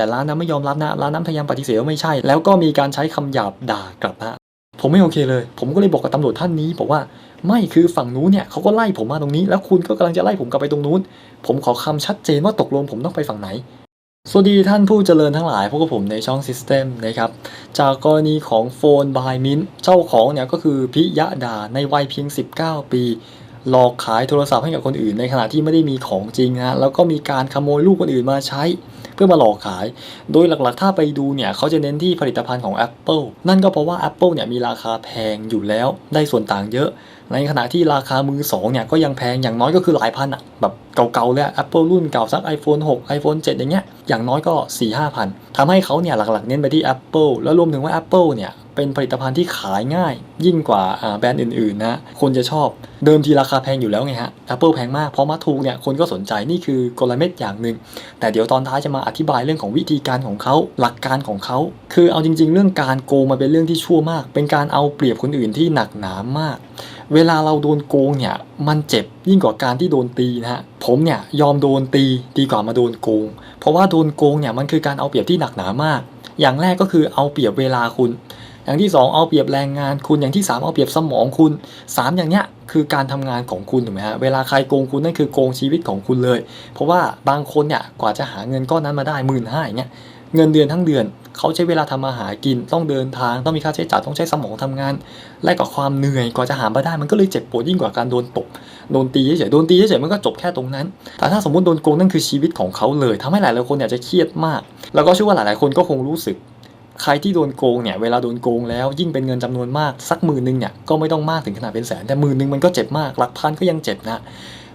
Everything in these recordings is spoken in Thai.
แต่ร้านนั้นไม่ยอมรับนะร้านนั้นพยายามปฏิเสธว่าไม่ใช่ แล้วก็มีการใช้คำหยาบด่ากลับนะผมไม่โอเคเลย ผมก็เลยบอกกับตำรวจท่านนี้บอกว่าไม่คือฝั่งนู้นเนี่ยเขาก็ไล่ผมมาตรงนี้ แล้วคุณก็กำลังจะไล่ผมกลับไปตรงนู้น ผมขอคำชัดเจนว่าตกลงผมต้องไปฝั่งไหน สวัสดีท่านผู้เจริญทั้งหลายพวกบผมในช่อง System นะครับ จากกรณีของโฟนบายมินเจ้าของเนี่ยก็คือพิยะดาในวัยเพียง 19 ปี หลอกขายโทรศัพท์ให้กับคนอื่น ในขณะที่ไม่ได้มีของจริงนะแล้วก็มีการขโมยลูกคนอื่นมาใช้ เพื่อมาหลอกขาย โดยหลักๆ ถ้าไปดูเนี่ยเขาจะเน้นที่ผลิตภัณฑ์ของ Apple นั่นก็เพราะว่า Apple เนี่ยมีราคาแพงอยู่แล้วได้ส่วนต่างเยอะ ในขณะที่ราคามือสองเนี่ยก็ยังแพงอย่างน้อยก็คือหลายพันอะแบบเก่าๆเลยอะ Apple รุ่นเก่าสัก iPhone 6 iPhone 7 อย่างเงี้ยอย่างน้อยก็4 5พันทำให้เขาเนี่ยหลักๆ เน้นไปที่ Apple แล้วรวมถึงว่า Apple เนี่ย เป็นผลิตภัณฑ์ที่ขายง่าย ยิ่งกว่าแบรนด์อื่นๆนะคนจะชอบเดิมทีราคาแพงอยู่แล้วไงฮะ Apple แพงมากพอมาถูกเนี่ยคนก็สนใจนี่คือกลเม็ดอย่างหนึ่งแต่เดี๋ยวตอนท้ายจะมาอธิบายเรื่องของวิธีการของเขาหลักการของเขา คือเอาจริง ๆ เรื่องการโกงมันเป็นเรื่องที่ชั่วมาก เป็นการเอาเปรียบคนอื่นที่หนักหนามาก เวลาเราโดนโกงเนี่ยมันเจ็บยิ่งกว่าการที่โดนตีนะฮะผมเนี่ยยอมโดนตีดีกว่ามาโดนโกง เพราะว่าโดนโกงเนี่ยมันคือการเอาเปรียบที่หนักหนามาก อย่างแรกก็คือเอาเปรียบเวลาคุณ อย่างที่ 2 เอาเปรียบแรงงานคุณอย่างที่ 3 เอาเปรียบสมองคุณ 3 อย่างเนี้ยคือการทำงานของคุณถูกไหมฮะเวลาใครโกงคุณนั่นคือโกงชีวิตของคุณเลย เพราะว่าบางคนเนี่ยกว่าจะหาเงินก้อนนั้นมาได้หมื่นห้าอย่างเงี้ยเงินเดือนทั้งเดือนเขาใช้เวลาทำมาหากินต้องเดินทางต้องมีค่าใช้จ่ายต้องใช้สมองทำงานและกับความเหนื่อยกว่าจะหามาได้มันก็เลยเจ็บปวดยิ่งกว่าการโดนตบโดนตีเฉยๆโดนตีเฉยๆมันก็จบแค่ตรงนั้น แต่ถ้าสมมติโดนโกงนั่นคือชีวิตของเขาเลยทำให้หลายๆคนเนี่ยจะเครียดมาก แล้วก็เชื่อว่าหลายๆคนก็คงรู้สึก ใครที่โดนโกงเนี่ยเวลาโดนโกงแล้วยิ่งเป็นเงินจำนวนมากสักหมื่นหนึ่งเนี่ยก็ไม่ต้องมากถึงขนาดเป็นแสนแต่หมื่นหนึ่งมันก็เจ็บมากหลักพันก็ยังเจ็บนะ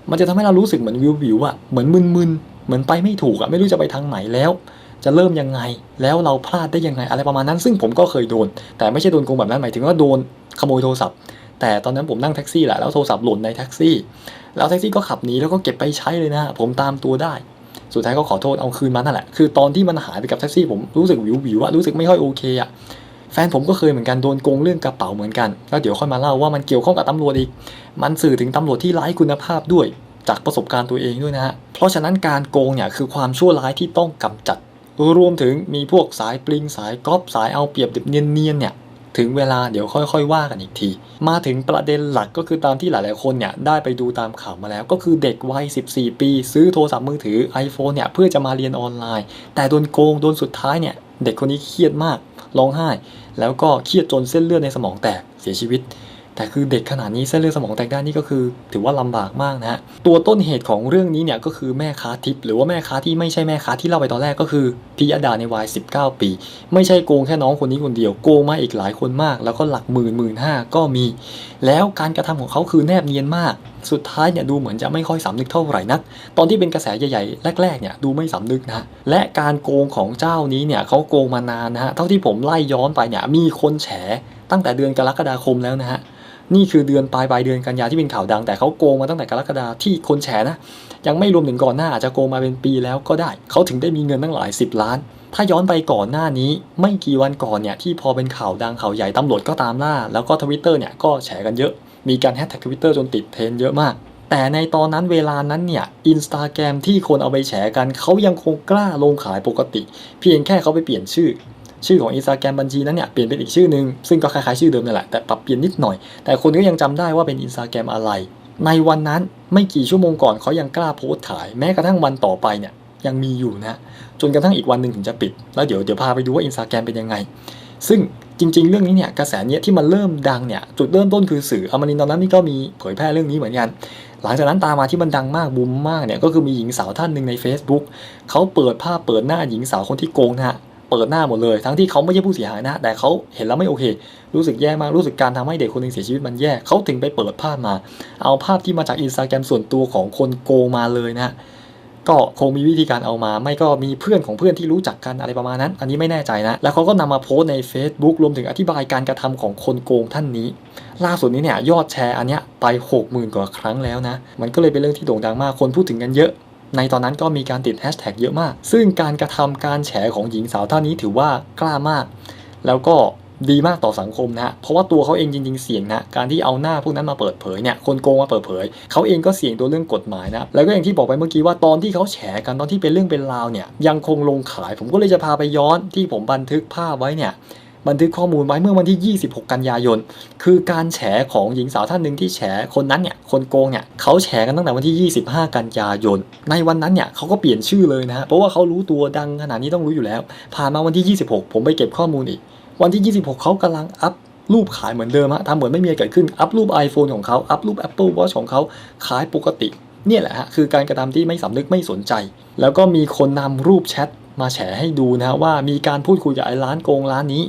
มันจะทำให้เรารู้สึกเหมือนวิววิวอะเหมือนมึนๆเหมือนไปไม่ถูกอะไม่รู้จะไปทางไหนแล้ว จะเริ่มยังไง แล้วเราพลาดได้ยังไงอะไรประมาณนั้น ซึ่งผมก็เคยโดน แต่ไม่ใช่โดนโกงแบบนั้นหมายถึงว่าโดนขโมยโทรศัพท์ แต่ตอนนั้นผมนั่งแท็กซี่แหละแล้วโทรศัพท์หล่นในแท็กซี่ แล้วแท็กซี่ก็ขับหนีแล้วก็เก็บไปใช้เลยนะผมตามตัวได้ สุดท้ายก็ขอโทษเอาคืนมานั่นแหละ คือตอนที่มันหายไปกับแท็กซี่ผมรู้สึกวิววิวๆอะรู้สึกไม่ค่อยโอเคอะแฟนผมก็เคยเหมือนกันโดนโกงเรื่องกระเป๋าเหมือนกัน แล้วเดี๋ยวค่อยมาเล่าว่ามันเกี่ยวข้องกับตำรวจอีก มันสื่อถึงตำรวจที่ไร้คุณภาพด้วย จากประสบการณ์ตัวเองด้วยนะฮะ เพราะฉะนั้นการโกงเนี่ยคือความชั่วร้ายที่ต้องกำจัด รวมถึงมีพวกสายปลิงสายก๊อปสายเอาเปรียบเนียนๆเนี่ย ถึงเวลาเดี๋ยวค่อยๆว่ากันอีกที มาถึงประเด็นหลักก็คือตามที่หลายๆคนเนี่ยได้ไปดูตามข่าวมาแล้ว ก็คือเด็กวัย 14 ปี ซื้อโทรศัพท์มือถือ iPhone เนี่ยเพื่อจะมาเรียนออนไลน์ แต่โดนโกงโดนสุดท้ายเนี่ยเด็กคนนี้เครียดมากร้องไห้ แล้วก็เครียดจนเส้นเลือดในสมองแตกเสียชีวิต แต่คือเด็กขนาดนี้เส้นเลือดสมองแตกได้นี่ก็คือ ถือว่าลำบากมากนะฮะตัวต้นเหตุของเรื่องนี้เนี่ยก็คือแม่ค้าทิปหรือว่าแม่ค้าที่ไม่ใช่แม่ค้าที่เล่าไปตอนแรกก็คือพิยดาในวัย19 ปี ไม่ใช่โกงแค่น้องคนนี้คนเดียวโกงมาอีกหลายคนมาก แล้วก็หลักหมื่นหมื่นห้าก็มี แล้วการกระทำของเขาคือแนบเนียนมาก สุดท้ายเนี่ยดูเหมือนจะไม่ค่อยสำนึกเท่าไหร่นัก ตอนที่เป็นกระแสใหญ่ๆแรกๆเนี่ยดูไม่สำนึกนะและการโกงของเจ้านี้เนี่ยเขาโกงมานานนะฮะเท่าที่ผมไล่ย้อนไปเนี่ยมีคนแฉตั้งแต่เดือนกรกฎาคมแล้วนะฮะ นี่คือเดือนปลายปลายเดือนกันยาที่เป็นข่าวดัง แต่เขาโกงมาตั้งแต่กรกฎาที่คนแฉนะ ยังไม่รวมถึงก่อนหน้าอาจจะโกงมาเป็นปีแล้วก็ได้ เขาถึงได้มีเงินตั้งหลาย 10 ล้าน ถ้าย้อนไปก่อนหน้านี้ ไม่กี่วันก่อนเนี่ยที่พอเป็นข่าวดังข่าวใหญ่ตำรวจก็ตามล่า แล้วก็ทวิตเตอร์เนี่ยก็แฉกันเยอะ มีการแฮชแท็กทวิตเตอร์จนติดเทรนเยอะมากแต่ในตอนนั้นเวลานั้นเนี่ยอินสตาแกรมที่คนเอาไปแฉกันเขายังคงกล้าลงขายปกติ เพียงแค่เขาไปเปลี่ยนชื่อ ชื่อของอินสตาแกรมบัญชีนั้นเนี่ยเปลี่ยนเป็นอีกชื่อหนึ่งซึ่งก็คล้ายๆชื่อเดิมนั่นแหละแต่ปรับเปลี่ยนนิดหน่อย แต่คนก็ยังจำได้ว่าเป็นอินสตาแกรมอะไร ในวันนั้นไม่กี่ชั่วโมงก่อนเขายังกล้าโพสต์ขาย แม้กระทั่งวันต่อไปเนี่ยยังมีอยู่นะ จนกระทั่งอีกวันหนึ่งถึงจะปิด แล้วเดี๋ยวเดี๋ยวพาไปดูว่าอินสตาแกรมเป็นยังไง ซึ่งจริง ๆ เรื่องนี้เนี่ยกระแสเนี้ยที่มันเริ่มดังเนี่ยจุดเริ่มต้นคือสื่ออมรินตอนนั้นนี่ก็มีเผยแพร่เรื่องนี้เหมือนกัน หลังจากนั้นตามมาที่มันดังมากบูมมากเนี่ยก็คือมีหญิงสาวท่านหนึ่งใน Facebook เขาเปิดภาพเปิดหน้าหญิงสาวคนที่โกงนะฮะ เปิดหน้าหมดเลย ทั้งที่เขาไม่ใช่ผู้เสียหายนะ แต่เขาเห็นแล้วไม่โอเค รู้สึกแย่มาก รู้สึกการทำให้เด็กคนหนึ่งเสียชีวิตมันแย่เขาถึงไปเปิดภาพมา เอาภาพที่มาจากอินสตาแกรมส่วนตัวของคนโกงมาเลยนะก็คงมีวิธีการเอามา ไม่ก็มีเพื่อนของเพื่อนที่รู้จักกันอะไรประมาณนั้น อันนี้ไม่แน่ใจนะ แล้วเขาก็นำมาโพสต์ใน Facebook รวมถึงอธิบายการกระทำของคนโกงท่านนี้ ล่าสุดนี้เนี่ยยอดแชร์อันเนี้ยไป 60,000 กว่าครั้งแล้วนะ มันก็เลยเป็นเรื่องที่โด่งดังมาก คนพูดถึงกันเยอะ ในตอนนั้นก็มีการติดแฮชแท็กเยอะมาก ซึ่งการกระทำการแฉของหญิงสาวท่านนี้ถือว่ากล้ามาก แล้วก็ดีมากต่อสังคมนะฮะ เพราะว่าตัวเขาเองจริงๆเสี่ยงนะ การที่เอาหน้าพวกนั้นมาเปิดเผยเนี่ย คนโกงมาเปิดเผย เขาเองก็เสี่ยงตัวเรื่องกฎหมายนะ แล้วก็อย่างที่บอกไปเมื่อกี้ว่าตอนที่เขาแฉกันตอนที่เป็นเรื่องเป็นราวเนี่ย ยังคงลงขาย ผมก็เลยจะพาไปย้อนที่ผมบันทึกภาพไว้เนี่ย บันทึกข้อมูลไว้เมื่อวันที่ 26 กันยายน คือการแฉของหญิงสาวท่านหนึ่งที่แฉคนนั้นเนี่ยคนโกงเนี่ยเขาแฉกันตั้งแต่วันที่ 25 กันยายน ในวันนั้นเนี่ยเขาก็เปลี่ยนชื่อเลยนะฮะเพราะว่าเขารู้ตัวดังขนาดนี้ต้องรู้อยู่แล้ว ผ่านมาวันที่ 26 ผมไปเก็บข้อมูลอีก วันที่ 26 เขากำลังอัพรูปขายเหมือนเดิมฮะทำเหมือนไม่มีอะไรเกิดขึ้น อัพรูป iPhone ของเขา อัพรูป Apple Watch ของเขา ขายปกติ เนี่ยแหละฮะ คือการกระทำที่ไม่สำนึกไม่สนใจ แล้วก็มีคนนำรูปแชทมาแฉให้ดูนะว่ามีการพูดคุยกับไอ้ร้านโกงร้านนี้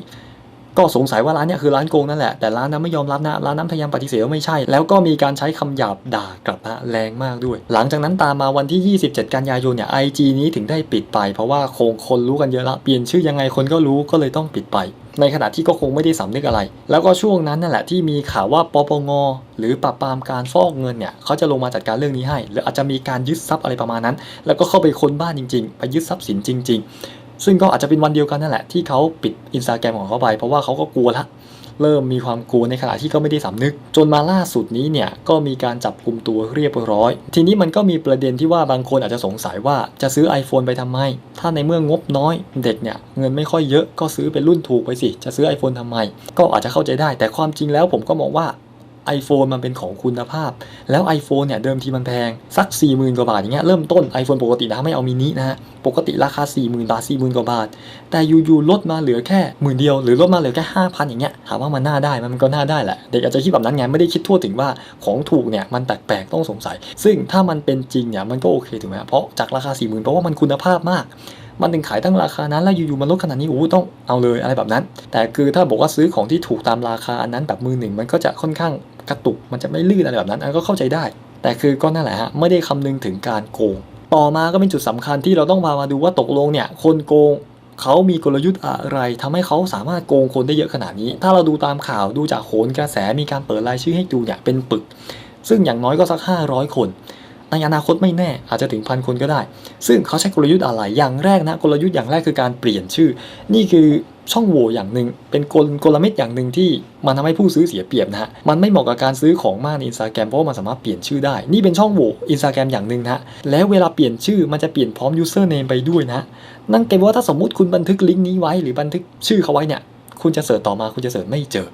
ก็สงสัยว่าร้านนี้คือร้านโกงนั่นแหละ แต่ร้านนั้นไม่ยอมรับนะ ร้านนั้นพยายามปฏิเสธว่าไม่ใช่ แล้วก็มีการใช้คำหยาบด่ากลับนะแรงมากด้วย หลังจากนั้นตามมาวันที่ 27 กันยายนเนี่ยไอจนี้ถึงได้ปิดไป เพราะว่าคงคนรู้กันเยอะละ เปลี่ยนชื่อยังไงคนก็รู้ก็เลยต้องปิดไป ในขณะที่ก็คงไม่ได้สำนึกอะไร แล้วก็ช่วงนั้นนั่นแหละที่มีข่าวว่าปปงหรือปราบปรามการฟอกเงินเนี่ยเขาจะลงมาจัดการเรื่องนี้ให้ หรืออาจจะมีการยึดทรัพย์อะไรประมาณนั้น แล้วก็เข้าไปค้นบ้านจริง ๆ ไปยึดทรัพย์สินจริง ๆ ซึ่งก็อาจจะเป็นวันเดียวกันนั่นแหละที่เขาปิดอินสตาแกรมของเขาไปเพราะว่าเขาก็กลัวละเริ่มมีความกลัวในขณะที่ก็ไม่ได้สำนึก จนมาล่าสุดนี้เนี่ยก็มีการจับกลุ่มตัวเรียบร้อย ทีนี้มันก็มีประเด็นที่ว่าบางคนอาจจะสงสัยว่าจะซื้อ iPhone ไปทำไม ถ้าในเมื่องบน้อยเด็กเนี่ยเงินไม่ค่อยเยอะก็ซื้อเป็นรุ่นถูกไปสิ จะซื้อ iPhone ทำไม ก็อาจจะเข้าใจได้ แต่ความจริงแล้วผมก็มองว่า iPhone มันเป็นของคุณภาพ แล้ว iPhone เนี่ยเดิมทีมันแพง สัก 40,000 กว่าบาทอย่างเงี้ยเริ่มต้น iPhone ปกตินะไม่เอามินินะฮะปกติราคา 40,000 บาท 40,000 กว่าบาท แต่อยู่ๆลดมาเหลือแค่หมื่นเดียว หรือลดมาเหลือแค่ 5,000 อย่างเงี้ยถามว่ามันน่าได้มมันก็น่าได้แหละ เด็กอาจจะคิดแบบนั้นไงไม่ได้คิดทั่วถึงว่าของถูกเนี่ยมันแปลกๆต้องสงสัย ซึ่งถ้ามันเป็นจริงเนี่ยมันก็โอเคถูกไหมเพราะจากราคา 40,000เพราะว่ามันคุณภาพมาก มันถึงขายตั้งราคานั้นแล้วอยู่ๆมันลดขนาดนี้โอ้ต้องเอาเลยอะไรแบบนั้น แต่คือถ้าบอกว่าซื้อของที่ถูกตามราคาอันนั้นแบบมือหนึ่งมันก็จะค่อนข้างกระตุกมันจะไม่ลื่นอะไรแบบนั้นอันก็เข้าใจได้ แต่คือก็นั่นแหละฮะไม่ได้คำนึงถึงการโกง ต่อมาก็เป็นจุดสำคัญที่เราต้องมามาดูว่าตกลงเนี่ยคนโกงเขามีกลยุทธ์อะไรทำให้เขาสามารถโกงคนได้เยอะขนาดนี้ ถ้าเราดูตามข่าวดูจากโหนกระแสมีการเปิดรายชื่อให้ดูเนี่ยเป็นปึก ซึ่งอย่างน้อยก็สัก 500 คน ในอนาคตไม่แน่อาจจะถึงพันคนก็ได้ ซึ่งเขาใช้กลยุทธ์อะไรอย่างแรกนะ กลยุทธ์อย่างแรกคือการเปลี่ยนชื่อ นี่คือช่องโหว่อย่างหนึ่งเป็นกลกลเม็ดอย่างหนึ่งที่มันทำให้ผู้ซื้อเสียเปรียบนะฮะมันไม่เหมาะกับการซื้อของมากในอินสตาแกรมเพราะว่ามันสามารถเปลี่ยนชื่อได้ นี่เป็นช่องโหว่อินสตาแกรมอย่างหนึ่งนะฮะแล้วเวลาเปลี่ยนชื่อมันจะเปลี่ยนพร้อม username ไปด้วยนะนั่นแปลว่าถ้าสมมติคุณบันทึกลิงก์นี้ไว้หรือบันทึกชื่อเขาไว้เนี่ยคุณจะเสิร์ชต่อมาคุณจะเสิร์ชไม่เจอ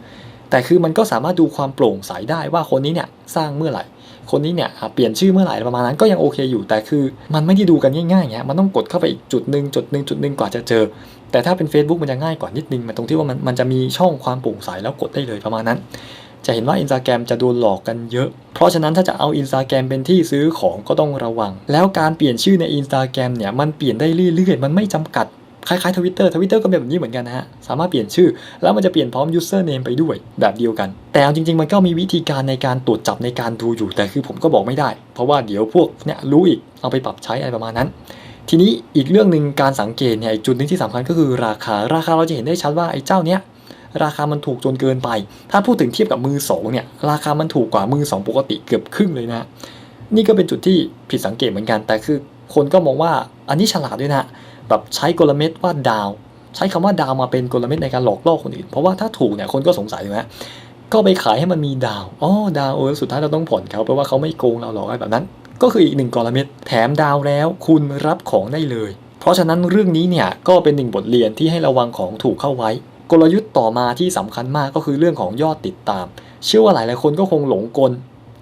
แต่คือมันก็สามารถดูความโปร่งใสได้ว่าคนนี้เนี่ยสร้างเมื่อไหร่ คนนี้เนี่ยเปลี่ยนชื่อเมื่อไหร่ประมาณนั้นก็ยังโอเคอยู่ แต่คือมันไม่ได้ดูกันง่ายๆเงี้ยมันต้องกดเข้าไปอีกจุดหนึ่งจุดหนึ่งจุดหนึ่งกว่าจะเจอ แต่ถ้าเป็น Facebook มันจะง่ายกว่านิดนึงมันตรงที่ว่ามันมันจะมีช่องความโปร่งใสแล้วกดได้เลยประมาณนั้น จะเห็นว่า Instagram จะโดนหลอกกันเยอะ เพราะฉะนั้นถ้าจะเอา Instagram เป็นที่ซื้อของก็ต้องระวัง แล้วการเปลี่ยนชื่อใน Instagram เนี่ยมันเปลี่ยนได้เรื่อยๆ มันไม่จำกัด คล้ายๆทวิตเตอร์ทวิตเตอร์ก็เป็นแบบนี้เหมือนกันนะฮะ สามารถเปลี่ยนชื่อ แล้วมันจะเปลี่ยนพร้อม username ไปด้วยแบบเดียวกัน แต่จริง ๆ มันก็มีวิธีการในการตรวจจับในการดูอยู่ แต่คือผมก็บอกไม่ได้ เพราะว่าเดี๋ยวพวกเนี่ยรู้อีกเอาไปปรับใช้อะไรประมาณนั้น ทีนี้อีกเรื่องหนึ่งการสังเกตเนี่ยจุดหนึงที่สำคัญก็คือราคาราคาเราจะเห็นได้ชัดว่าไอ้เจ้าเนี้ยราคามันถูกจนเกินไป ถ้าพูดถึงเทียบกับมือสองเนี่ยราคามันถูกกว่ามือสองปกติเกือบครึ่งเลยนะนี่ก็เป็นจุดที่ผิดสังเกตเหมือนกัน แต่คือคนก็มองว่าอันนี้ฉลาดด้วยนะ แบบใช้กลเม็ดว่าดาว ใช้คำว่าดาวมาเป็นกลเม็ดในการหลอกล่อคนอื่น เพราะว่าถ้าถูกเนี่ยคนก็สงสัยถูกไหมก็ไปขายให้มันมีดาวอ๋อดาวเออสุดท้ายเราต้องผ่อนเขาแปลว่าเขาไม่โกงเราหรอกอะไรแบบนั้น ก็คืออีกหนึ่งกลเม็ดแถมดาวแล้ว คุณรับของได้เลย เพราะฉะนั้นเรื่องนี้เนี่ยก็เป็นหนึ่งบทเรียนที่ให้ระวังของถูกเข้าไว้ กลยุทธ์ต่อมาที่สำคัญมากก็คือเรื่องของยอดติดตาม เชื่อว่าหลายๆคนก็คงหลงกล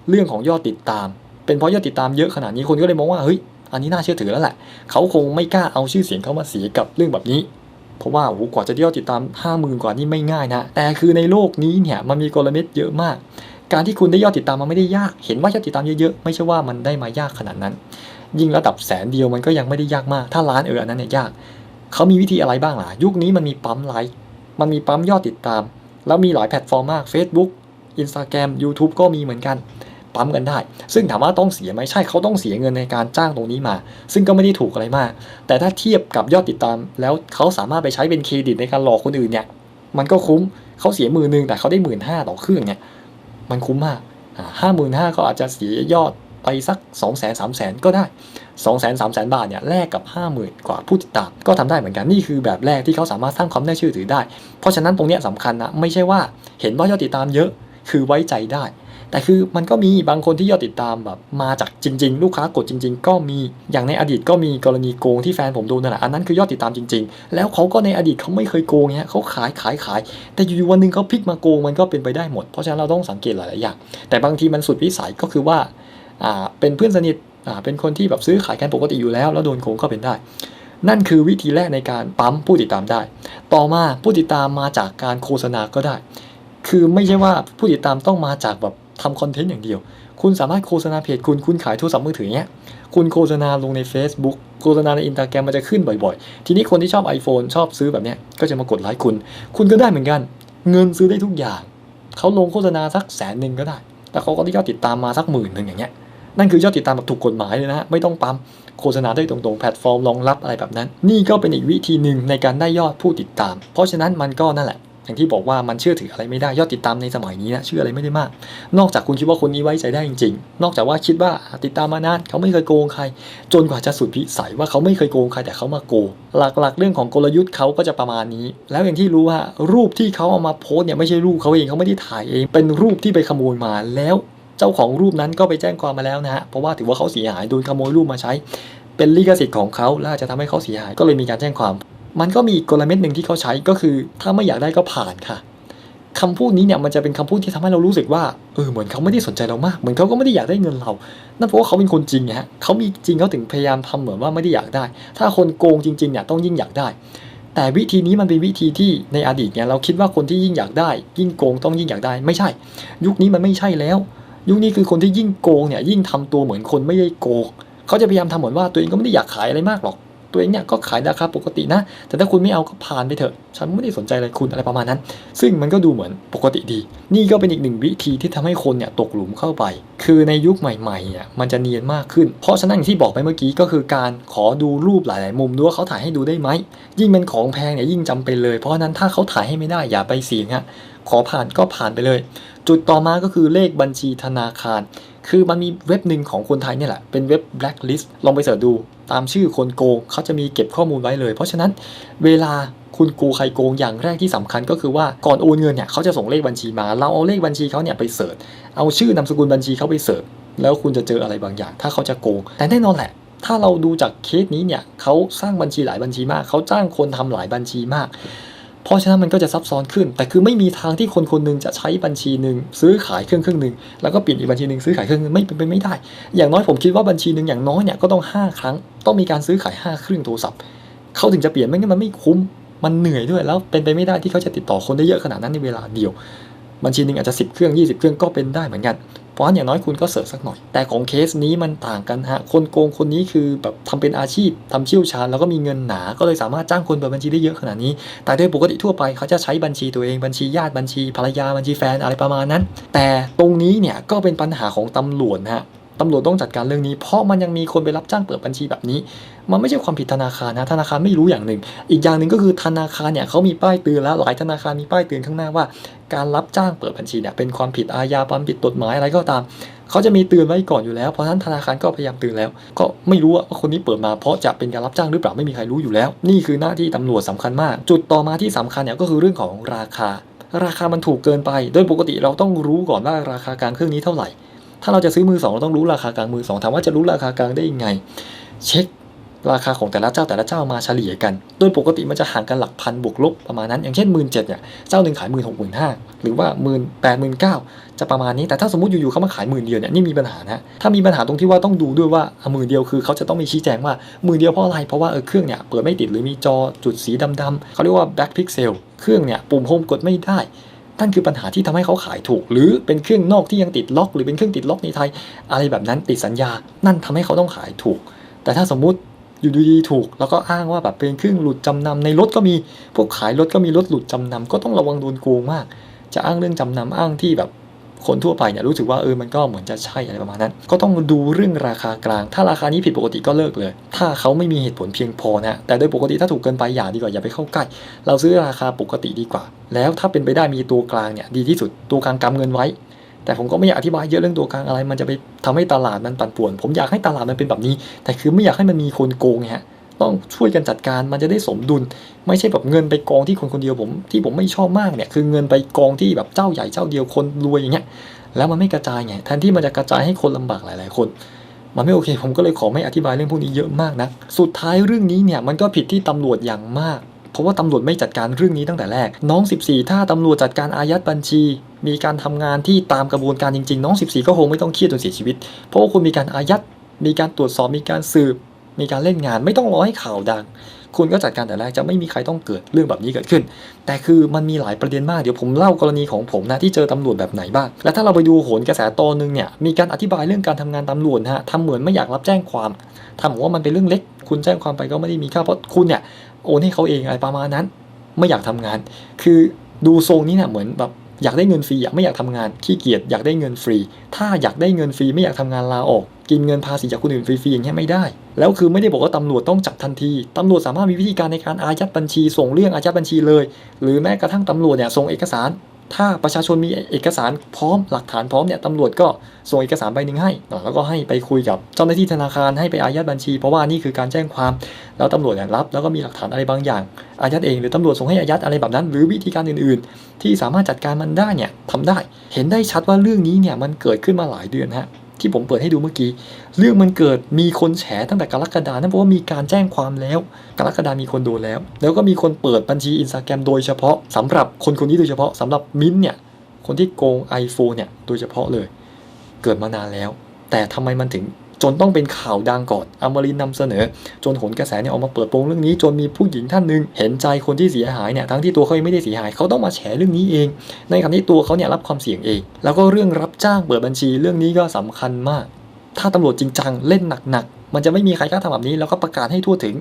เรื่องของยอดติดตาม เป็นเพราะยอดติดตามเยอะขนาดนี้คนก็เลยมองว่าเฮ้ย อันนี้น่าเชื่อถือแล้วแหละ เขาคงไม่กล้าเอาชื่อเสียงเขามาเสียกับเรื่องแบบนี้ เพราะว่าโอ้โหกว่าจะได้ยอดติดตาม 5 0,000 กว่านี่ไม่ง่ายนะ แต่คือในโลกนี้เนี่ยมันมีกลเม็ดเยอะมาก การที่คุณได้ยอดติดตามมันไม่ได้ยาก เห็นว่ายอดติดตามเยอะๆ ไม่ใช่ว่ามันได้มายากขนาดนั้น ยิ่งระดับแสนเดียวมันก็ยังไม่ได้ยากมาก ถ้าล้านเอออันนั้นเนี่ยยาก เขามีวิธีอะไรบ้างล่ะ ยุคนี้มันมีปั๊มไลค์ มันมีปั๊มยอดติดตาม แล้วมีหลายแพลตฟอร์มมาก Facebook Instagram YouTube ก็มีเหมือนกัน ปั๊มกันได้ ซึ่งถามว่าต้องเสียไหมใช่เขาต้องเสียเงินในการจ้างตรงนี้มา ซึ่งก็ไม่ได้ถูกอะไรมาก แต่ถ้าเทียบกับยอดติดตาม แล้วเขาสามารถไปใช้เป็นเครดิตในการหลอกคนอื่นเนี่ยมันก็คุ้มเขาเสียหมื่นหนึ่งแต่เขาได้หมื่นห้าต่อเครื่องเนี่ยมันคุ้มมากห้าหมื่นห้าก็อาจจะเสียยอดไปสัก2องแสนสามแสนก็ได้2 0 0 0 0 0 3 0 0 0 0บาทเนี่ยแลกกับ 50,000 กว่าผู้ติดตามก็ทำได้เหมือนกันนี่คือแบบแรกที่เขาสามารถสร้างความน่าเชื่อถือได้ เพราะฉะนั้นตรงเนี้ยสำคัญนะไม่ใช่ว่าเห็นว่ายอดติดตามเยอะคือไว้ใจได้ แต่คือมันก็มีบางคนที่ยอดติดตามแบบมาจากจริง ๆ ลูกค้ากดจริง ๆ ก็มีอย่างในอดีตก็มีกรณีโกงที่แฟนผมโดนนั่นแหละอันนั้นคือยอดติดตามจริง ๆ แล้วเขาก็ในอดีตเขาไม่เคยโกงเนี่ยเขาขายขายขายแต่อยู่ๆวันหนึ่งเขาพลิกมาโกงมันก็เป็นไปได้หมด เพราะฉะนั้นเราต้องสังเกตหลายๆอย่างแต่บางทีมันสุดวิสัยก็คือว่าอ่าเป็นเพื่อนสนิทอ่าเป็นคนที่แบบซื้อขายกันปกติอยู่แล้ว แล้วโดนโกงก็เป็นได้นั่นคือวิธีแรกในการปั๊มผู้ติดตามได้ ต่อมาผู้ติดตามมาจากการโฆษณาก็ได้ คือไม่ใช่ว่าผู้ติดตามต้องมาจากแบบ ทำคอนเทนต์อย่างเดียว คุณสามารถโฆษณาเพจคุณคุณขายโทรศัพท์มือถือเนี้ย คุณโฆษณาลงใน Facebook โฆษณาในอินสตาแกรมมันจะขึ้นบ่อยๆ ทีนี้คนที่ชอบ iPhone ชอบซื้อแบบเนี้ยก็จะมากดไลค์คุณ คุณก็ได้เหมือนกัน เงินซื้อได้ทุกอย่าง เขาลงโฆษณาสักแสนหนึ่งก็ได้ แต่เขาก็ได้ยอดติดตามมาสักหมื่นหนึ่งอย่างเงี้ย นั่นคือยอดติดตามแบบถูกกฎหมายเลยนะฮะ ไม่ต้องปั๊ม โฆษณาได้ตรงๆ แพลตฟอร์มรองรับอะไรแบบนั้น นี่ก็เป็นอีกวิธีหนึ่งในการได้ยอดผู้ติดตาม เพราะฉะนั้นมันก็นั่นแหละ อย่างที่บอกว่ามันเชื่อถืออะไรไม่ได้ยอดติดตามในสมัยนี้นะเชื่ออะไรไม่ได้มาก นอกจากคุณคิดว่าคนนี้ไว้ใจได้จริงๆ นอกจากว่าคิดว่าติดตามมานานเขาไม่เคยโกงใคร จนกว่าจะสุดวิสัยว่าเขาไม่เคยโกงใครแต่เขามาโกงหลักๆ เรื่องของกลยุทธ์เขาก็จะประมาณนี้ แล้วอย่างที่รู้ว่ารูปที่เขาเอามาโพสเนี่ยไม่ใช่รูปเขาเองเขาไม่ได้ถ่ายเอง เป็นรูปที่ไปขโมยมาแล้วเจ้าของรูปนั้นก็ไปแจ้งความมาแล้วนะฮะเพราะว่าถือว่าเขาเสียหายโดนขโมยรูปมาใช้ เป็นลิขสิทธิ์ของเขาและอาจจะทำให้เขาเสียหายก็เลยมีการแจ้งความ มันก็มีกลเม็ดหนึ่งที่เขาใช้ก็คือ ถ้าไม่อยากได้ก็ผ่านค่ะคำพูดนี้เนี่ยมันจะเป็นคำพูดที่ทำให้เรารู้สึกว่าเออเหมือนเขาไม่ได้สนใจเรามาก เหมือนเขาก็ไม่ได้อยากได้เงินเรา นั่นเพราะว่าเขาเป็นคนจริงไงฮะเขามีจริงเขาถึงพยายามทำเหมือนว่าไม่ได้อยากได้ ถ้าคนโกงจริงๆเนี่ยต้องยิ่งอยากได้ แต่วิธีนี้มันเป็นวิธีที่ในอดีตเนี่ยเราคิดว่าคนที่ยิ่งอยากได้ ยิ่งโกงต้องยิ่งอยากได้ ไม่ใช่ ยุคนี้มันไม่ใช่แล้ว ยุคนี้คือคนที่ยิ่งโกงเนี่ยยิ่งทำตัวเหมือนคนไม่ได้โกงเขาจะพยายามทำเหมือนว่าตัวเองก็ไม่ได้อยากขายอะไรมากหรอก ตัวเองเนี่ยก็ขายราคาปกตินะ แต่ถ้าคุณไม่เอาก็ผ่านไปเถอะ ฉันไม่ได้สนใจอะไรคุณอะไรประมาณนั้น ซึ่งมันก็ดูเหมือนปกติดี นี่ก็เป็นอีกหนึ่งวิธีที่ทำให้คนเนี่ยตกหลุมเข้าไป คือในยุคใหม่ๆเนี่ยมันจะเนียนมากขึ้น เพราะฉะนั้นอย่างที่บอกไปเมื่อกี้ก็คือการขอดูรูปหลายๆ มุมดูว่าเขาถ่ายให้ดูได้ไหม ยิ่งเป็นของแพงเนี่ยยิ่งจำเป็นเลย เพราะฉะนั้นถ้าเขาถ่ายให้ไม่ได้อย่าไปเสี่ยงฮะ ขอผ่านก็ผ่านไปเลย จุดต่อมาก็คือเลขบัญชีธนาคาร คือมันมีเว็บหนึ่งของคนไทยเนี่ยแหละ เป็นเว็บ blacklist ลองไปเสิร์ชดูตามชื่อคนโกงเขาจะมีเก็บข้อมูลไว้เลย เพราะฉะนั้นเวลาคุณโกงใครโกงอย่างแรกที่สำคัญก็คือว่าก่อนโอนเงินเนี่ยเขาจะส่งเลขบัญชีมา เราเอาเลขบัญชีเขาเนี่ยไปเสิร์ชเอาชื่อนามสกุลบัญชีเขาไปเสิร์ชแล้วคุณจะเจออะไรบางอย่าง ถ้าเขาจะโกง แต่แน่นอนแหละ ถ้าเราดูจากเคสนี้เนี่ยเขาสร้างบัญชีหลายบัญชีมากเขาจ้างคนทำหลายบัญชีมาก เพราะฉะนั้นมันก็จะซับซ้อนขึ้น แต่คือไม่มีทางที่คนคนหนึงจะใช้บัญชีหนึ่งซื้อขายเครื่องเครื่องหนึ่งแล้วก็เปลี่ยนอีกบัญชีหนึ่งซื้อขายเครื่องหนึงไม่เป็นไปไม่ได้ อย่างน้อยผมคิดว่าบัญชีหนึ่งอย่างน้อยเนี่ยก็ต้อง 5 ครั้ง ต้องมีการซื้อขาย 5 เครื่องโทรศัพท์เขาถึงจะเปลี่ยนไม่งั้นมันไม่คุ้มมันเหนื่อยด้วยแล้วเป็นไปไม่ได้ที่เขาจะติดต่อคนได้เยอะขนาดนั้นในเวลาเดียว บัญชีหนึ่งอาจจะ10เครื่อง20 เครื่องก็เป็นได้เหมือนกัน เพราะฉะนั้นอย่างน้อยคุณก็เสิร์ชสักหน่อย แต่ของเคสนี้มันต่างกันฮะ คนโกงคนนี้คือแบบทำเป็นอาชีพทำเชี่ยวชาญแล้วก็มีเงินหนา ก็เลยสามารถจ้างคนเปิดบัญชีได้เยอะขนาดนี้ แต่โดยปกติทั่วไปเขาจะใช้บัญชีตัวเองบัญชีญาติบัญชีภรรยาบัญชีแฟนอะไรประมาณนั้น แต่ตรงนี้เนี่ยก็เป็นปัญหาของตำรวจฮะ ตำรวจต้องจัดการเรื่องนี้ เพราะมันยังมีคนไปรับจ้างเปิดบัญชีแบบนี้ มันไม่ใช่ความผิดธนาคารนะธนาคารไม่รู้อย่างหนึ่ง อีกอย่างหนึ่งก็คือธนาคารเนี่ยเขามีป้ายเตือนแล้วหลายธนาคารมีป้ายเตือนข้างหน้าว่า การรับจ้างเปิดบัญชีเนี่ยเป็นความผิดอาญาความผิดกฎหมายอะไรก็ตามเขาจะมีเตือนไว้ก่อนอยู่แล้วเพราะฉะนั้นธนาคารก็พยายามเตือนแล้ว ก็ไม่รู้ว่าคนนี้เปิดมาเพราะจะเป็นการรับจ้างหรือเปล่าไม่มีใครรู้อยู่แล้ว นี่คือหน้าที่ตำรวจสำคัญมาก จุดต่อมาที่สำคัญเนี่ยก็คือเรื่องของราคา ราคามันถูกเกินไป โดยปกติเราต้องรู้ก่อนว่าราคากลางเครื่องนี้เท่าไหร่ ถ้าเราจะซื้อมือสองเราต้องรู้ราคากลางมือสองถามว่าจะรู้ราคากลางได้ยังไง เช็คราคาของแต่ละเจ้าแต่ละเจ้ามาเฉลี่ยกัน โดยปกติมันจะห่างกันหลักพันบวกลบประมาณนั้น อย่างเช่นหมื่นเจ็ดเนี่ย เจ้าหนึ่งขายหมื่นหกหมื่นห้าหรือว่าหมื่นแปดหมื่นเก้าจะประมาณนี้ แต่ถ้าสมมติอยู่ๆเขามาขายหมื่นเดียวเนี่ยนี่มีปัญหานะ ถ้ามีปัญหาตรงที่ว่าต้องดูด้วยว่าหมื่นเดียวคือเขาจะต้องมีชี้แจงว่าหมื่นเดียวเพราะอะไร เพราะว่าเออเครื่องเนี่ยเปิดไม่ติดหรือมีจอจุดสีดำๆเขาเรียกว่า black pixel เครื่องเนี่ยปุ่มโฮมกดไม่ได้ นั่นคือปัญหาที่ทำให้เขาขายถูก หรือเป็นเครื่องนอกที่ยังติดล็อก หรือเป็นเครื่องติดล็อกในไทย อะไรแบบนั้นติดสัญญา นั่นทำให้เขาต้องขายถูก แต่ถ้าสมมุติอยู่ดีๆถูก แล้วก็อ้างว่าแบบเป็นเครื่องหลุดจำนำในรถก็มีพวกขายรถก็มีรถหลุดจำนำก็ต้องระวังโดนโกงมาก จะอ้างเรื่องจำนำอ้างที่แบบ คนทั่วไปเนี่ยรู้สึกว่าเออมันก็เหมือนจะใช่อะไรประมาณนั้น ก็ต้องดูเรื่องราคากลาง ถ้าราคานี้ผิดปกติก็เลิกเลย ถ้าเขาไม่มีเหตุผลเพียงพอนะแต่โดยปกติถ้าถูกเกินไปอย่าดีกว่าอย่าไปเข้าใกล้ เราซื้อราคาปกติดีกว่า แล้วถ้าเป็นไปได้มีตัวกลางเนี่ยดีที่สุดตัวกลางกำเงินไว้แต่ผมก็ไม่อยากอธิบายเยอะเรื่องตัวกลางอะไร มันจะไปทำให้ตลาดมันปั่นป่วน ผมอยากให้ตลาดมันเป็นแบบนี้ แต่คือไม่อยากให้มันมีคนโกงฮะ ต้องช่วยกันจัดการมันจะได้สมดุล ไม่ใช่แบบเงินไปกองที่คนคนเดียวผม ที่ผมไม่ชอบมากเนี่ยคือเงินไปกองที่แบบเจ้าใหญ่เจ้าเดียวคนรวยอย่างเงี้ยแล้วมันไม่กระจายไงแทนที่มันจะกระจายให้คนลำบากหลาย ๆ คน มันไม่โอเค ผมก็เลยขอไม่อธิบายเรื่องพวกนี้เยอะมากนะสุดท้ายเรื่องนี้เนี่ยมันก็ผิดที่ตำรวจอย่างมากเพราะว่าตำรวจไม่จัดการเรื่องนี้ตั้งแต่แรก น้อง 14 ถ้าตำรวจจัดการอายัดบัญชี มีการทำงานที่ตามกระบวนการจริง ๆ น้อง 14 ก็คงไม่ต้องเครียดจนเสียชีวิต เพราะว่าคุณมีการอายัด มีการตรวจสอบ มีการสืบ มีการเล่นงานไม่ต้องรอให้ข่าวดัง คุณก็จัดการแต่แรกจะไม่มีใครต้องเกิดเรื่องแบบนี้เกิดขึ้น แต่คือมันมีหลายประเด็นมากเดี๋ยวผมเล่ากรณีของผมนะที่เจอตำรวจแบบไหนบ้างและถ้าเราไปดูโหนกระแสตอนนึงเนี่ยมีการอธิบายเรื่องการทำงานตำรวจฮะทำเหมือนไม่อยากรับแจ้งความทำว่ามันเป็นเรื่องเล็ก คุณแจ้งความไปก็ไม่ได้มีค่าเพราะคุณเนี่ยโอนให้เขาเองอะไรประมาณนั้น ไม่อยากทำงาน คือดูทรงนี้เนี่ยเหมือนแบบ อยากได้เงินฟรีอะไม่อยากทำงานขี้เกียจอยากได้เงินฟรี ถ้าอยากได้เงินฟรีไม่อยากทำงานลาออก กินเงินภาษีจากคนอื่นฟรีๆอย่างเงี้ยไม่ได้ แล้วคือไม่ได้บอกว่าตำรวจต้องจับทันทีตำรวจสามารถมีวิธีการในการอายัดบัญชี ส่งเรื่องอายัดบัญชีเลย หรือแม้กระทั่งตำรวจเนี่ยส่งเอกสารถ้าประชาชนมีเอกสารพร้อมหลักฐานพร้อมเนี่ยตำรวจก็ส่งเอกสารใบหนึ่งให้ แล้วก็ให้ไปคุยกับเจ้าหน้าที่ธนาคารให้ไปอายัดบัญชี เพราะว่านี่คือการแจ้งความ แล้วตำรวจเนี่ยรับ แล้วก็มีหลักฐานอะไรบางอย่าง อายัดเองหรือตำรวจส่งให้อายัดอะไรแบบนั้น หรือวิธีการอื่นๆ ที่สามารถจัดการมันได้เนี่ยทำได้เห็นได้ชัดว่าเรื่องนี้เนี่ยมันเกิดขึ้นมาหลายเดือนฮะที่ผมเปิดให้ดูเมื่อกี้ เรื่องมันเกิดมีคนแฉตั้งแต่กรกฎานั่นเพราะว่ามีการแจ้งความแล้ว กรกฎามีคนโดนแล้ว แล้วก็มีคนเปิดบัญชีอินสตาแกรมโดยเฉพาะสำหรับคนคนนี้โดยเฉพาะสำหรับมิ้นเนี่ยคนที่โกง iPhone เนี่ยโดยเฉพาะเลย เกิดมานานแล้ว แต่ทำไมมันถึง จนต้องเป็นข่าวดังก่อนอมรินนำเสนอ จนโหนกระแสเนี่ยออกมาเปิดโปงเรื่องนี้ จนมีผู้หญิงท่านหนึ่งเห็นใจคนที่เสียหายเนี่ยทั้งที่ตัวเขาไม่ได้เสียหายเขาต้องมาแฉเรื่องนี้เอง ในขณะที่ตัวเขาเนี่ยรับความเสี่ยงเอง แล้วก็เรื่องรับจ้างเปิดบัญชีเรื่องนี้ก็สำคัญมาก ถ้าตำรวจจริงจังเล่นหนักๆมันจะไม่มีใครกล้าทำแบบนี้แล้วก็ประกาศให้ทั่วถึง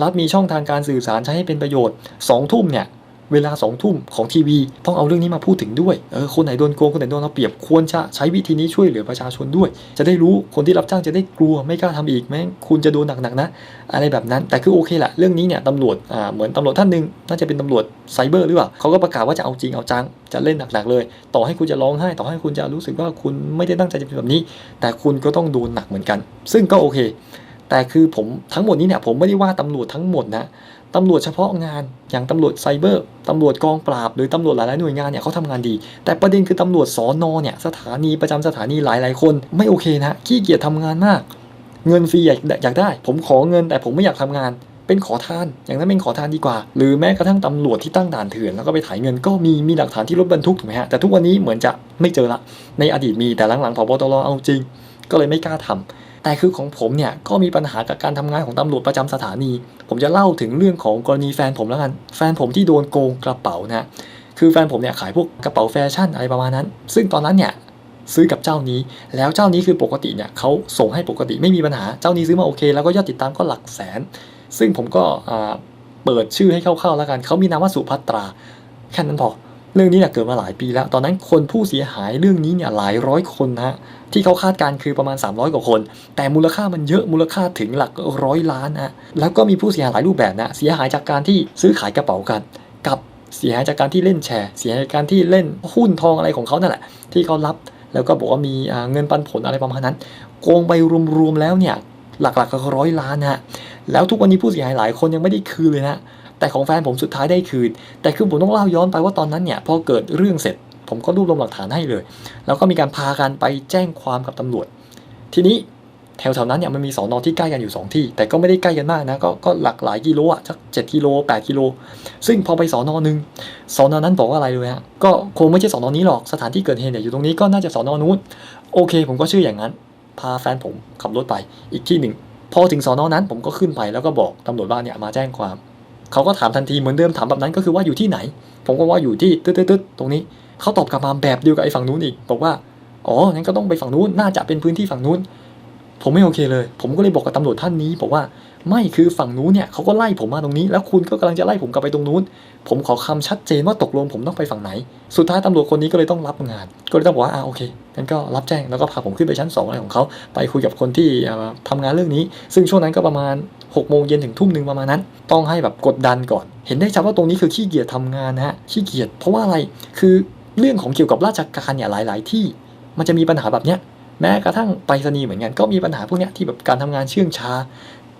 รัฐมีช่องทางการสื่อสารใช้ให้เป็นประโยชน์สองทุ่มเนี่ย เวลาสองทุ่มของทีวี ต้องเอาเรื่องนี้มาพูดถึงด้วยเออคนไหนโดนโกงคนไหนโดนเอาเปรียบควรจะใช้วิธีนี้ช่วยเหลือประชาชนด้วย จะได้รู้คนที่รับจ้างจะได้กลัวไม่กล้าทำอีกแม้คุณจะโดนหนักๆนะ อะไรแบบนั้นแต่คือโอเคแหละเรื่องนี้เนี่ยตำรวจอ่าเหมือนตำรวจท่านหนึ่งน่าจะเป็นตำรวจไซเบอร์หรือเปล่าเขาก็ประกาศว่าจะเอาจริงเอาจังจะเล่นหนักๆเลย ต่อให้คุณจะร้องไห้ ต่อให้คุณจะรู้สึกว่าคุณไม่ได้ตั้งใจจะเป็นแบบนี้ แต่คุณก็ต้องโดนหนักเหมือนกัน ซึ่งก็โอเค แต่คือผมทั้งหมดนี้เนี่ยผมไม่ได้ว่าตำรวจทั้งหมดนะ ตำรวจเฉพาะงานอย่างตำรวจไซเบอร์ตำรวจกองปราบ หรือตำรวจหลายๆหน่วยงานเนี่ยเขาทำงานดี แต่ประเด็นคือตำรวจสอนอเนี่ยสถานีประจำสถานีหลาย ๆ คน ไม่โอเคนะขี้เกียจทำงานมาก เงินฟรีอยากอยากได้ ผมขอเงินแต่ผมไม่อยากทำงานเป็นขอทาน อย่างนั้นเป็นขอทานดีกว่า หรือแม้กระทั่งตำรวจที่ตั้งด่านเถื่อนแล้วก็ไปถ่ายเงินก็มี มีหลักฐานที่รถบรรทุกถูกไหมฮะ แต่ทุกวันนี้เหมือนจะไม่เจอละ ในอดีตมีแต่หลังๆพบตรเอาจริง ก็เลยไม่กล้าทำ แต่คือของผมเนี่ยก็มีปัญหากับการทำงานของตำรวจประจำสถานี ผมจะเล่าถึงเรื่องของกรณีแฟนผมแล้วกัน แฟนผมที่โดนโกงกระเป๋านะคือแฟนผมเนี่ยขายพวกกระเป๋าแฟชั่นอะไรประมาณนั้น ซึ่งตอนนั้นเนี่ยซื้อกับเจ้านี้ แล้วเจ้านี้คือปกติเนี่ยเขาส่งให้ปกติไม่มีปัญหา เจ้านี้ซื้อมาโอเค แล้วก็ยอดติดตามก็หลักแสน ซึ่งผมก็เปิดชื่อให้คร่าวๆแล้วกัน เขามีนามว่าสุภัตรา แค่นั้นพอ เรื่องนี้เนี่ยเกิดมาหลายปีแล้ว ตอนนั้นคนผู้เสียหายเรื่องนี้เนี่ยหลายร้อยคนนะฮะที่เขาคาดการคือประมาณ 300 กว่าคน แต่มูลค่ามันเยอะมูลค่าถึงหลักร้อยล้านนะแล้วก็มีผู้เสียหายหลายรูปแบบนะเสียหายจากการที่ซื้อขายกระเป๋ากัน กับเสียหายจากการที่เล่นแชร์ เสียหายจากการที่เล่นหุ้นทองอะไรของเขานั่นแหละที่เขารับ แล้วก็บอกว่ามีเงินปันผลอะไรประมาณนั้น โกงไปรวมๆแล้วเนี่ยหลักๆก็ร้อยล้านนะฮะแล้วทุกวันนี้ผู้เสียหายหลายคนยังไม่ได้คืนเลยนะ แต่ของแฟนผมสุดท้ายได้คืน แต่คือผมต้องเล่าย้อนไปว่าตอนนั้นเนี่ยพอเกิดเรื่องเสร็จ ผมก็รวบรวมหลักฐานให้เลย แล้วก็มีการพากันไปแจ้งความกับตำรวจ ทีนี้แถวๆนั้นเนี่ยมันมีสอนอที่ใกล้กันอยู่ 2 ที่ แต่ก็ไม่ได้ใกล้กันมากนะก็ก็หลักหลายกิโลอะสักเจ็ดกิโลแปดกิโล ซึ่งพอไปสอนอหนึ่งสอนอนั้นบอกว่าอะไรเลยฮะก็คงไม่ใช่สอนอนี้หรอกสถานที่เกิดเหตุเนี่ยอยู่ตรงนี้ก็น่าจะสอนอนู้นโอเค ผมก็เชื่ออย่างนั้น พาแฟนผมขับรถไปอีกที่หนึ่งพอถึงสอนอนั้นผมก็ขึ้นไปแล้วก็บอกตำรวจว่าเนี่ยมาแจ้งความ เขาก็ถามทันทีเหมือนเดิมถามแบบนั้นก็คือว่าอยู่ที่ไหน ผมก็ว่าอยู่ที่ตึ๊ดตึ๊ดตรงนี้เขาตอบกลับมาแบบเดียวกับไอ้ฝั่งนู้นอีกบอกว่าอ๋องั้นก็ต้องไปฝั่งนู้นน่าจะเป็นพื้นที่ฝั่งนู้น ผมไม่โอเคเลย ผมก็เลยบอกกับตำรวจท่านนี้บอกว่า ไม่คือฝั่งนู้นเนี่ยเขาก็ไล่ผมมาตรงนี้ แล้วคุณก็กำลังจะไล่ผมกลับไปตรงนู้น ผมขอคำชัดเจนว่าตกลงผมต้องไปฝั่งไหน สุดท้ายตำรวจคนนี้ก็เลยต้องรับงาน ก็เลยต้องบอกว่าอ่าโอเคงั้นก็รับแจ้งแล้วก็พาผมขึ้นไปชั้นสองอะไรของเขาไปคุยกับคนที่เอ่อทำงานเรื่องนี้ ซึ่งช่วงนั้นก็ประมาณ6กโมงเย็นถึงทุ่มหนึ่งประมาณนั้น ต้องให้แบบกดดันก่อน เห็นได้ชัดว่าตรงนี้คือขี้เกียจทำงานนะฮะขี้เกียจเพราะว่าอะไรคือเรื่องของเกี่ยวกับราชการเนี่ยหลาย ๆ ที่ มันจะมีปัญหาแบบเนี้ยแม้กระทั่งไปรษณีย์เหมือนกันก็มีปัญหาพวกนี้ที่แบบการทำงานเชื่องช้า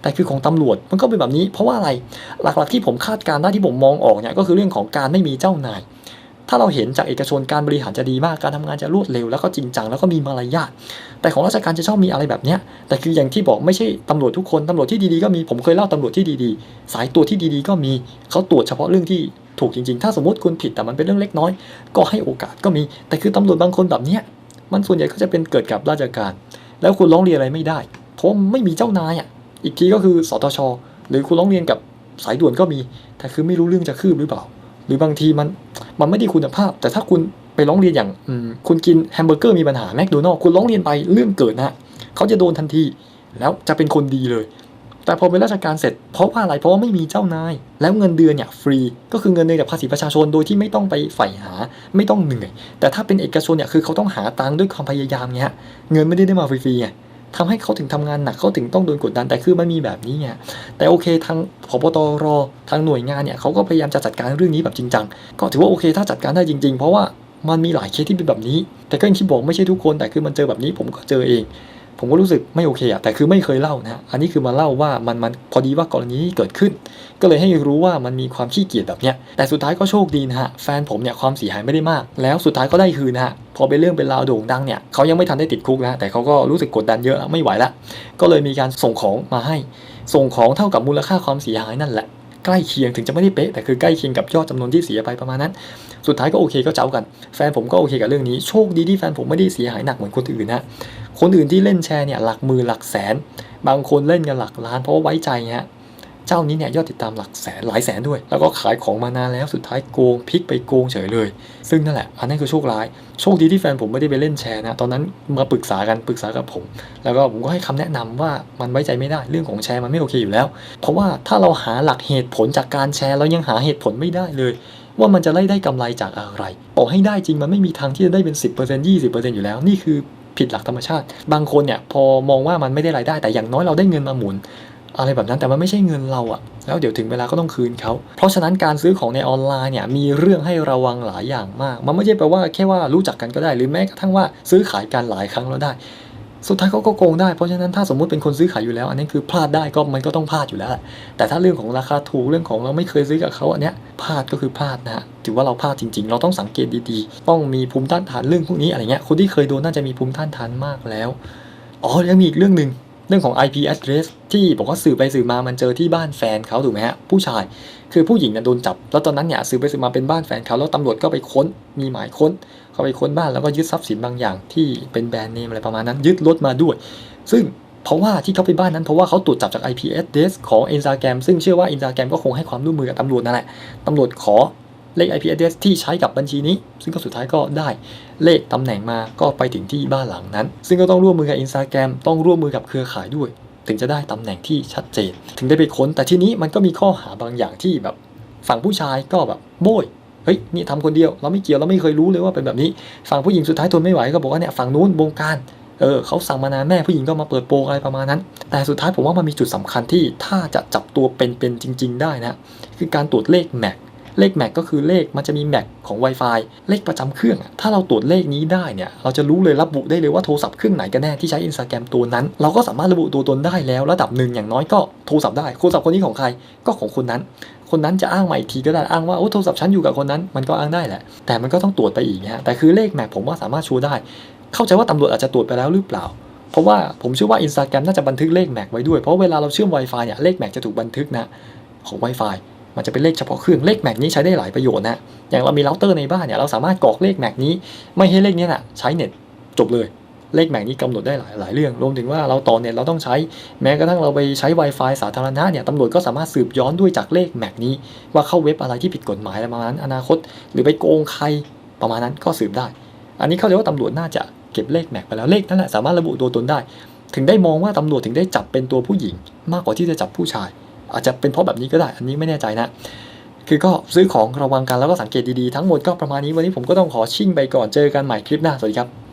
แต่คือของตำรวจมันก็เป็นแบบนี้ เพราะว่าอะไรหลักๆที่ผมคาดการณ์ได้ที่ผมมองออกเนี่ยก็คือเรื่องของการไม่มีเจ้านาย ถ้าเราเห็นจากเอกชนการบริหารจะดีมากการทำงานจะรวดเร็วแล้วก็จริงจังแล้วก็มีมารยาทแต่ของราชการจะชอบมีอะไรแบบเนี้ยแต่คืออย่างที่บอกไม่ใช่ตำรวจทุกคนตำรวจที่ดีๆก็มีผมเคยเล่าตำรวจที่ดีๆ สายตรวที่ดีๆ ก็มีเขาตรวจเฉพาะเรื่องที่ถูกจริงๆ ถ้าสมมติคุณผิดแต่มันเป็นเรื่องเล็กน้อย ก็ให้โอกาสก็มี แต่คือตำรวจบางคนแบบเนี้ยมันส่วนใหญ่ก็จะเป็นเกิดกับราชการ แล้วคุณร้องเรียนอะไรไม่ได้ เพราะไม่มีเจ้านายอะ อีกทีก็คือสตช หรือคุณร้องเรียนกับสายด่วนก็มี แต่คือไม่รู้เรื่องจะคืบหรือเปล่า หรือบางทีมันมันไม่ได้คุณภาพ แต่ถ้าคุณไปร้องเรียนอย่างคุณกินแฮมเบอร์เกอร์มีปัญหาแมคโดนัลล์คุณร้องเรียนไปเรื่องเกิดนะเขาจะโดนทันที แล้วจะเป็นคนดีเลย แต่พอเป็นราชการเสร็จเพราะว่าอะไรเพราะว่าไม่มีเจ้านาย แล้วเงินเดือนเนี่ยฟรีก็คือเงินเดือนจากภาษีประชาชนโดยที่ไม่ต้องไปใฝ่หาไม่ต้องเหนื่อยแต่ถ้าเป็นเอกชนเนี่ยคือเขาต้องหาตังค์ด้วยความพยายามเงี้ยเงินไม่ได้ได้มาฟรีๆไง ทำให้เขาถึงทำงานหนักเขาถึงต้องโดนกดดันแต่คือมันมีแบบนี้ไงแต่โอเคทางพบตรทางหน่วยงานเนี่ยเขาก็พยายามจะจัดการเรื่องนี้แบบจริงจังก็ถือว่าโอเค ถ้าจัดการได้จริง ๆ เพราะว่ามันมีหลายเคสที่เป็นแบบนี้ แต่ก็อย่างที่บอกไม่ใช่ทุกคนแต่คือมันเจอแบบนี้ผมก็เจอเอง ผมก็รู้สึกไม่โอเคอะแต่คือไม่เคยเล่านะฮะอันนี้คือมาเล่าว่ามันมันพอดีว่ากรณีนี้เกิดขึ้น ก็เลยให้รู้ว่ามันมีความขี้เกียจแบบเนี้ย แต่สุดท้ายก็โชคดีนะฮะ แฟนผมเนี่ยความเสียหายไม่ได้มาก แล้วสุดท้ายก็ได้คืนนะฮะ พอเป็นเรื่องเป็นราวโด่งดังเนี่ยเขายังไม่ทันได้ติดคุกนะ แต่เขาก็รู้สึกกดดันเยอะไม่ไหวละ ก็เลยมีการส่งของมาให้ ส่งของเท่ากับมูลค่าความเสียหายนั่นแหละ ใกล้เคียงถึงจะไม่ได้เป๊ะแต่คือใกล้เคียงกับยอดจำนวนที่เสียไปประมาณนั้น สุดท้ายก็โอเคก็เจ้ากัน แฟนผมก็โอเคกับเรื่องนี้โชคดีที่แฟนผมไม่ได้เสียหายหนักเหมือนคนอื่นนะคนอื่นที่เล่นแชร์เนี่ยหลักหมื่นหลักแสน บางคนเล่นกันหลักล้านเพราะว่าไว้ใจฮะ เจ้านี้เนี่ยยอดติดตามหลักแสนหลายแสนด้วย แล้วก็ขายของมานานแล้วสุดท้ายโกงพลิกไปโกงเฉยเลย ซึ่งนั่นแหละอันนั้นคือโชคร้ายโชคดีที่แฟนผมไม่ได้ไปเล่นแชร์นะตอนนั้นมาปรึกษากันปรึกษากับผม แล้วก็ผมก็ให้คำแนะนำว่ามันไว้ใจไม่ได้เรื่องของแชร์มันไม่โอเคอยู่แล้ว เพราะว่าถ้าเราหาหลักเหตุผลจากการแชร์เรายังหาเหตุผลไม่ได้เลยว่ามันจะไล่ได้กำไรจากอะไรต่อให้ได้จริงมันไม่มีทางที่จะได้เป็น 10% 20%อยู่แล้ว นี่คือผิดหลักธรรมชาติ บางคนเนี่ยพอมองว่ามันไม่ได้รายได้แต่อย่างน้อยเราได้เงินมาหมุน อะไรแบบนั้นแต่มันไม่ใช่เงินเราอะแล้วเดี๋ยวถึงเวลาก็ต้องคืนเขา เพราะฉะนั้นการซื้อของในออนไลน์เนี่ยมีเรื่องให้ระวังหลายอย่างมาก มันไม่ใช่แปลว่าแค่ว่ารู้จักกันก็ได้ หรือแม้กระทั่งว่าซื้อขายกันหลายครั้งแล้วได้ สุดท้ายเขาก็โกงได้ เพราะฉะนั้นถ้าสมมติเป็นคนซื้อขายอยู่แล้ว อันนี้คือพลาดได้ก็มันก็ต้องพลาดอยู่แล้วแหละแต่ถ้าเรื่องของราคาถูกเรื่องของเราไม่เคยซื้อกับเขาอันเนี้ยพลาดก็คือพลาดนะฮะถือว่าเราพลาดจริง ๆ เราต้องสังเกตดีๆ ต้องมีภูมิต้านทานเรื่องพวกนี้อะไรเงี้ยคนที่เคยโดนน่าจะมีภูมิต้านทานมากแล้วอ๋อยังมีอีกเรื่องหนึ่ง เรื่องของ IP address ที่บอกว่าสื่อไปสื่อมามันเจอที่บ้านแฟนเขาถูกไหมฮะผู้ชาย คือผู้หญิงเนี่ยโดนจับ แล้วตอนนั้นเนี่ยสื่อไปสื่อมาเป็นบ้านแฟนเขาแล้วตำรวจก็ไปค้นมีหมายค้นเขาไปค้นบ้านแล้วก็ยึดทรัพย์สินบางอย่างที่เป็นแบรนด์เนมอะไรประมาณนั้น ยึดรถมาด้วย ซึ่งเพราะว่าที่เขาไปบ้านนั้นเพราะว่าเขาตรวจจับจาก IP address ของ Instagram ซึ่งเชื่อว่า Instagram ก็คงให้ความร่วมมือกับตำรวจนั่นแหละตำรวจขอ เลข IP address ที่ใช้กับบัญชีนี้ ซึ่งก็สุดท้ายก็ได้เลขตำแหน่งมาก็ไปถึงที่บ้านหลังนั้น ซึ่งก็ต้องร่วมมือกับ Instagram ต้องร่วมมือกับเครือข่ายด้วย ถึงจะได้ตำแหน่งที่ชัดเจน ถึงได้ไปค้นแต่ทีนี้มันก็มีข้อหาบางอย่างที่แบบฝั่งผู้ชายก็แบบโบยเฮ้ยนี่ทำคนเดียวเราไม่เกี่ยวเราไม่เคยรู้เลยว่าเป็นแบบนี้ฝั่งผู้หญิงสุดท้ายทนไม่ไหวก็บอกว่าเนี่ยฝั่งนู้นบงการเออเขาสั่งมานานแม่ผู้หญิงก็มาเปิดโปงอะไรประมาณนั้น แต่สุดท้ายผมว่ามันมีจุดสำคัญที่ถ้าจะจับตัวเป็นๆจริง ๆ ได้นะ คือการตรวจเลขแม็ก เลขแม็กก็คือเลขมันจะมีแม็กของ Wi-Fi เลขประจำเครื่อง ถ้าเราตรวจเลขนี้ได้เนี่ย เราจะรู้เลยระบุได้เลยว่าโทรศัพท์เครื่องไหนกันแน่ที่ใช้ Instagram ตัวนั้น เราก็สามารถระบุตัวตนได้แล้วระดับหนึ่งอย่างน้อยก็โทรศัพท์ได้โทรศัพท์คนนี้ของใครก็ของคนนั้น คนนั้นจะอ้างมาอีกทีก็ได้อ้างว่าโอ้โทรศัพท์ฉันอยู่กับคนนั้นมันก็อ้างได้แหละ แต่มันก็ต้องตรวจไปอีกนะฮะแต่คือเลขแม็กผมว่าสามารถชูได้ เข้าใจว่าตำรวจอาจจะตรวจไปแล้วหรือเปล่าเพราะว่าผมเชื่อว่า Instagram น่าจะบันทึกเลขแม็กไว้ด้วย เพราะเวลาเราเชื่อม Wi-Fi เนี่ยเลขแม็กจะถูกบันทึกนะของ Wi-Fi มันจะเป็นเลขเฉพาะเครื่องเลขแม็กนี้ใช้ได้หลายประโยชน์นะอย่างเรามีเราเตอร์ในบ้านเนี่ยเราสามารถกรอกเลขแม็กนี้ ไม่ให้เลขนี้ยน่ะใช้เน็ตจบเลยเลขแม็กนี้กำหนดได้หลายหลายเรื่อง รวมถึงว่าเราต่อเน็ตเราต้องใช้แม้กระทั่งเราไปใช้ Wi-Fi สาธารณะเนี่ยตำรวจก็สามารถสืบย้อนด้วยจากเลขแม็กนี้ ว่าเข้าเว็บอะไรที่ผิดกฎหมายอะไรประมาณนั้นอนาคต หรือไปโกงใครประมาณนั้นก็สืบได้ อันนี้เข้าใจว่าตำรวจน่าจะเก็บเลขแม็กไปแล้วเลขนั่นแหละสามารถระบุตัวตนได้ ถึงได้มองว่าตำรวจถึงได้จับเป็นตัวผู้หญิง มากกว่าที่จะจับผู้ชาย อาจจะเป็นเพราะแบบนี้ก็ได้ อันนี้ไม่แน่ใจนะคือก็ซื้อของระวังกันแล้วก็สังเกตดีๆทั้งหมดก็ประมาณนี้วันนี้ผมก็ต้องขอชิ่งไปก่อนเจอกันใหม่คลิปหน้าสวัสดีครับ